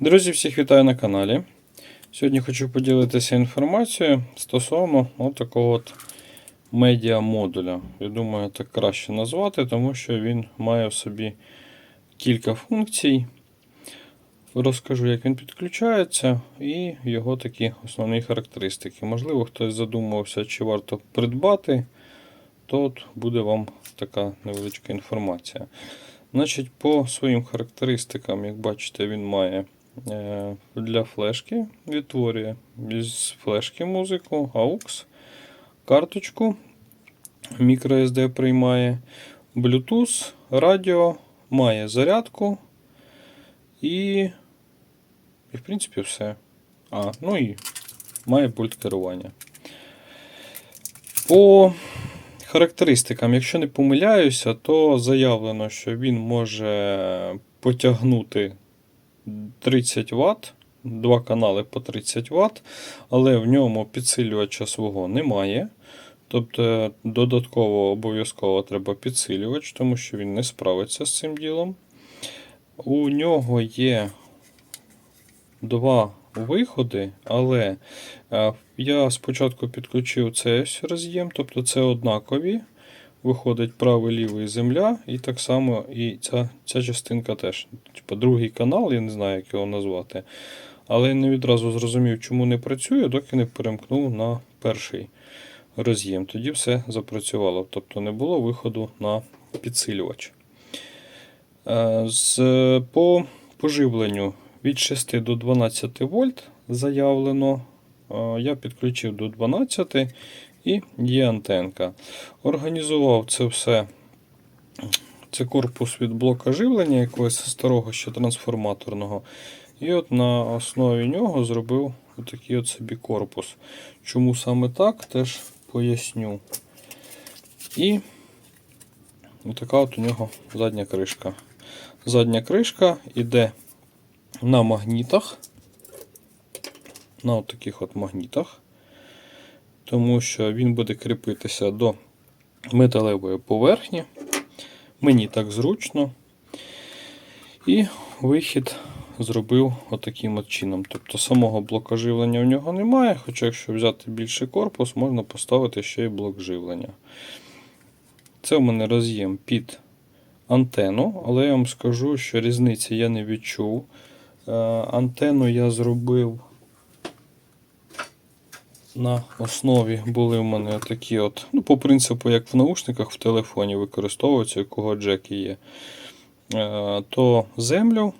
Друзі, всіх вітаю на каналі. Сьогодні хочу поділитися інформацією стосовно такого от медіа модуля. Я думаю, так краще назвати, тому що він має в собі кілька функцій. Розкажу, як він підключається, і його такі основні характеристики. Можливо, хтось задумувався, чи варто придбати, то от буде вам така невеличка інформація. Значить, по своїм характеристикам, як бачите, він має для флешки, відтворює з флешки музику, AUX, карточку, microSD приймає, Bluetooth, радіо, має зарядку і, і в принципі, все. А, ну і має пульт керування. По характеристикам, якщо не помиляюся, то заявлено, що він може потягнути 30 Вт, два канали по 30 Вт, але в ньому підсилювача свого немає. Тобто додатково обов'язково треба підсилювач, тому що він не справиться з цим ділом. У нього є два виходи, але е, я спочатку підключив цей роз'єм, тобто це однакові. Виходить правий лівий земля, і так само і ця ця частинка теж. Типа другий канал, я не знаю, як його назвати. Але я не відразу зрозумів, чому не працює, доки не перемкнув на перший роз'єм. Тоді все запрацювало. Тобто не було виходу на підсилювач. Е, З, По поживленню від 6 до 12 вольт заявлено. Е, Я підключив до 12 і є антенка. Організував це все. Це корпус від блока живлення якогось старого ще трансформаторного. І от на основі нього зробив отакий от собі корпус. Чому саме так, теж поясню. І така от у нього задня кришка. Задня кришка йде на магнітах. На от таких от магнітах. Тому що він буде кріпитися до металевої поверхні. Мені так зручно. І вихід зробив отаким от чином. Тобто самого блока живлення в нього немає, хоча якщо взяти більший корпус, можна поставити ще й блок живлення. Це в мене роз'єм під антенну, але я вам скажу, що різниці я не відчув. Е, Антенну я зробив на основі були в мене такі от, ну, по принципу, як в наушниках в телефоні використовуються, у кого джеки є. Е, То землю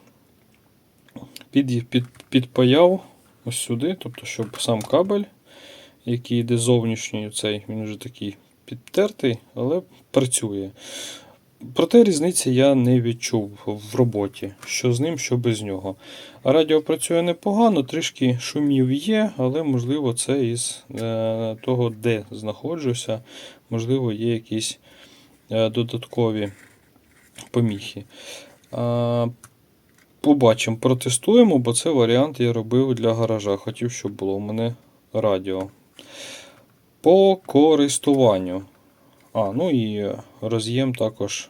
під, під, підпаяв ось сюди, тобто, щоб сам кабель, який йде зовнішній, цей, він вже такий підтертий, але працює. Проте різниці я не відчув в роботі, що з ним, що без нього. Радіо працює непогано, трішки шумів є, але можливо це із е, того, де знаходжуся, можливо, є якісь е, додаткові поміхи. Побачимо, протестуємо, бо це варіант я робив для гаража. Хотів, щоб було у мене радіо. По користуванню. А, ну і роз'єм також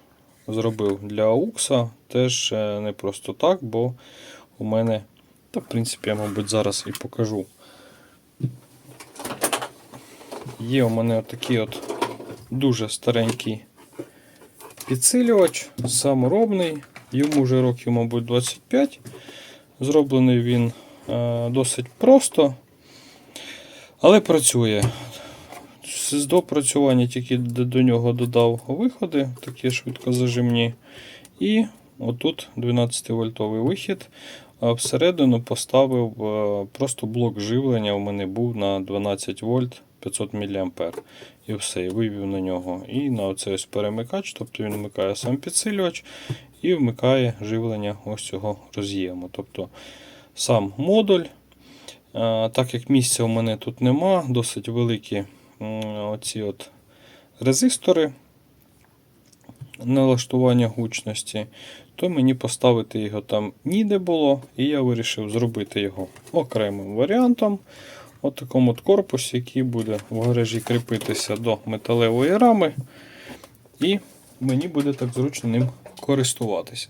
зробив для AUX. Теж е, не просто так, бо у мене, та в принципі, я, мабуть, зараз і покажу. Є у мене такий от дуже старенький підсилювач, саморобний. Йому вже років, мабуть, 25. Зроблений він е, досить просто, але працює. З допрацювання тільки до нього додав виходи, такі швидкозажимні. І отут 12 вольтовий вихід. А всередину поставив е, просто блок живлення. У мене був на 12 вольт 500 мА. І все, і вивів на нього. І на оцей ось перемикач, тобто він вмикає сам підсилювач і вмикає живлення ось цього роз'єму. Тобто сам модуль. Е, Так як місця у мене тут нема, досить великі оці от резистори налаштування гучності, то мені поставити його там ніде було, і я вирішив зробити його окремим варіантом. От такому от корпусі, який буде в гаражі кріпитися до металевої рами, і мені буде так зручно ним користуватися.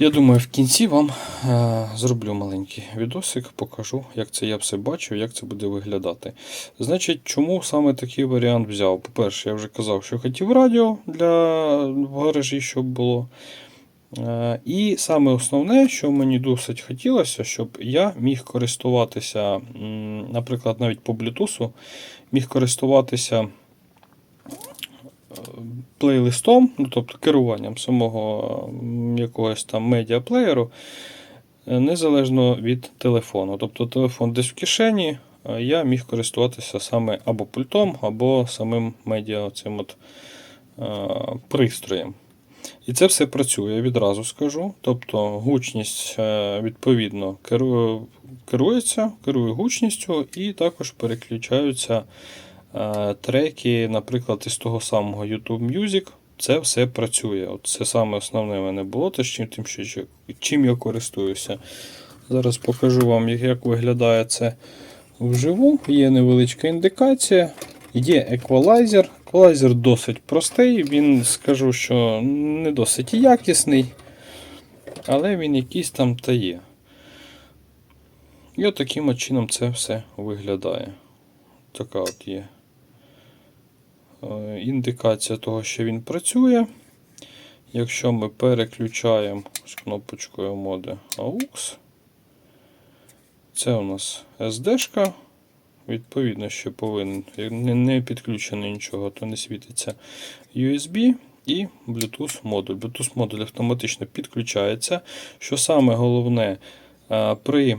Я думаю, в кінці вам е, зроблю маленький відосик, покажу, як це я все бачу, як це буде виглядати. Значить, чому саме такий варіант взяв? По-перше, я вже казав, що хотів радіо для в гаражі, щоб було. Е, І саме основне, що мені досить хотілося, щоб я міг користуватися, наприклад, навіть по Bluetooth, міг користуватися плейлистом, ну, тобто керуванням самого якогось там медіаплеєру, е, незалежно від телефону. Тобто телефон десь в кишені, я міг користуватися саме або пультом, або самим медіа цим от, е, пристроєм. І це все працює, відразу скажу. Тобто гучність е, відповідно керує, керується, керує гучністю, і також переключаються треки, наприклад, із того самого YouTube Music. Це все працює. От Це саме основне в мене було, чим, тим, що, чим я користуюся. Зараз покажу вам, як- виглядає це вживу. Є невеличка індикація. Є еквалайзер. Еквалайзер досить простий, він скажу, що не досить якісний, але він якийсь там та є. І от таким чином це все виглядає. Така от є е, індикація того, що він працює. Якщо ми переключаємо з кнопочкою моди AUX, це у нас SD-шка. Відповідно, що повинен. Не, підключено нічого, то не світиться USB і Bluetooth модуль. Bluetooth модуль автоматично підключається. Що саме головне, е, при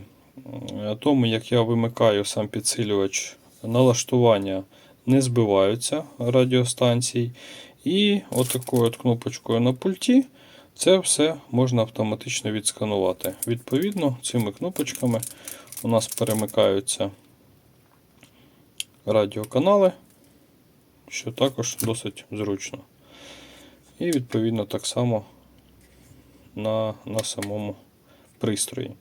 тому, як я вимикаю сам підсилювач, налаштування не збиваються радіостанцій. І отакою от кнопочкою на пульті це все можна автоматично відсканувати. Відповідно, цими кнопочками у нас перемикаються радіоканали, що також досить зручно. І відповідно так само на, на самому пристрої.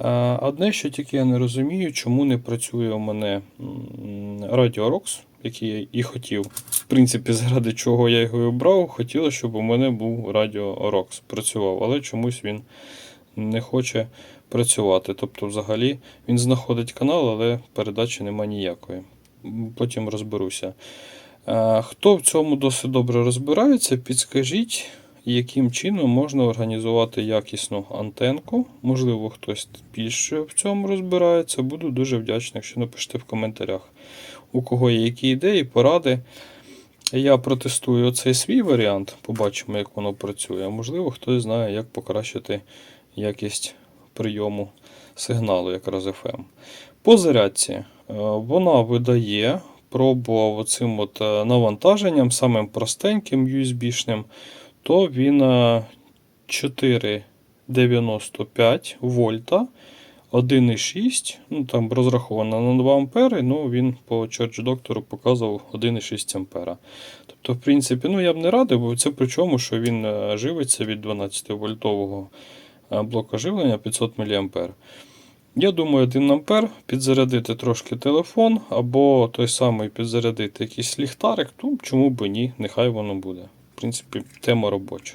Е, Одне, що тільки я не розумію, чому не працює у мене м, Радіо Rocks, який я і хотів. В принципі, заради чого я його і обрав, хотілося, щоб у мене був Радіо Rocks працював, але чомусь він не хоче працювати. Тобто, взагалі, він знаходить канал, але передачі нема ніякої. Потім розберуся. Е, Хто в цьому досить добре розбирається, підскажіть, яким чином можна організувати якісну антенку. Можливо, хтось більше в цьому розбирається. Буду дуже вдячний, якщо напишете в коментарях, у кого є які ідеї, поради. Я протестую оцей свій варіант, побачимо, як воно працює. Можливо, хтось знає, як покращити якість прийому сигналу, якраз FM. По зарядці е, вона видає, пробував оцим от е, навантаженням, самим простеньким USB-шним, то він е, 4,95 вольта. 1,6, ну там розраховано на 2 ампери, ну він по Church доктору показував 1,6 ампера. Тобто, в принципі, ну я б не радив, бо це при чому, що він е, живиться від 12 вольтового е, блока живлення 500 мА. Я думаю, 1 ампер підзарядити трошки телефон, або той самий підзарядити якийсь ліхтарик, то чому б ні, нехай воно буде. Принципі, тема робоча.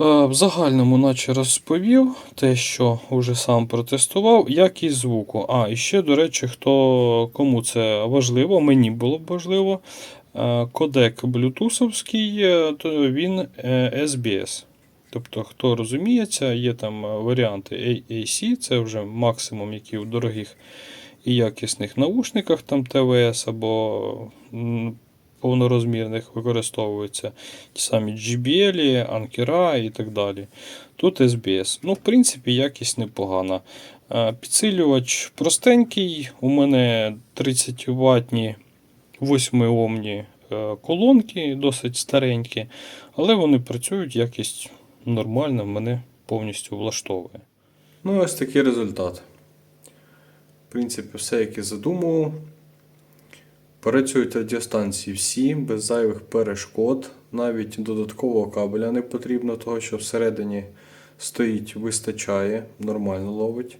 Е, В загальному, наче розповів те, що вже сам протестував, якість звуку. А, і ще, до речі, хто кому це важливо, мені було б важливо. е, Кодек блютусовський, е, то він SBS. Тобто, хто розуміється, є там варіанти AAC, це вже максимум, які в дорогих і якісних наушниках, там ТВС або повнорозмірних використовуються ті самі JBL, Анкера і так далі. Тут SBS. Ну, в принципі, якість непогана. Е, Підсилювач простенький. У мене 30 ватні 8 омні колонки, досить старенькі, але вони працюють, якість нормальна, мене повністю влаштовує. Ну, ось такий результат. В принципі, все, як і задумував. Працюють радіостанції всі, без зайвих перешкод. Навіть додаткового кабеля не потрібно, того що всередині стоїть, вистачає, нормально ловить.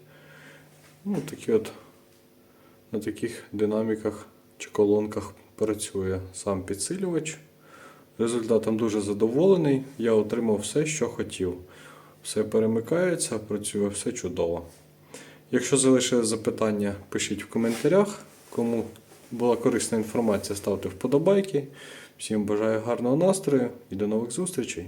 Ну, такі от на таких динаміках чи колонках працює сам підсилювач Результатом дуже задоволений. Я отримав все, що хотів. Все перемикається, працює все чудово. Якщо залишили запитання, пишіть в коментарях. Кому була корисна інформація, ставте вподобайки. Всім бажаю гарного настрою і до нових зустрічей!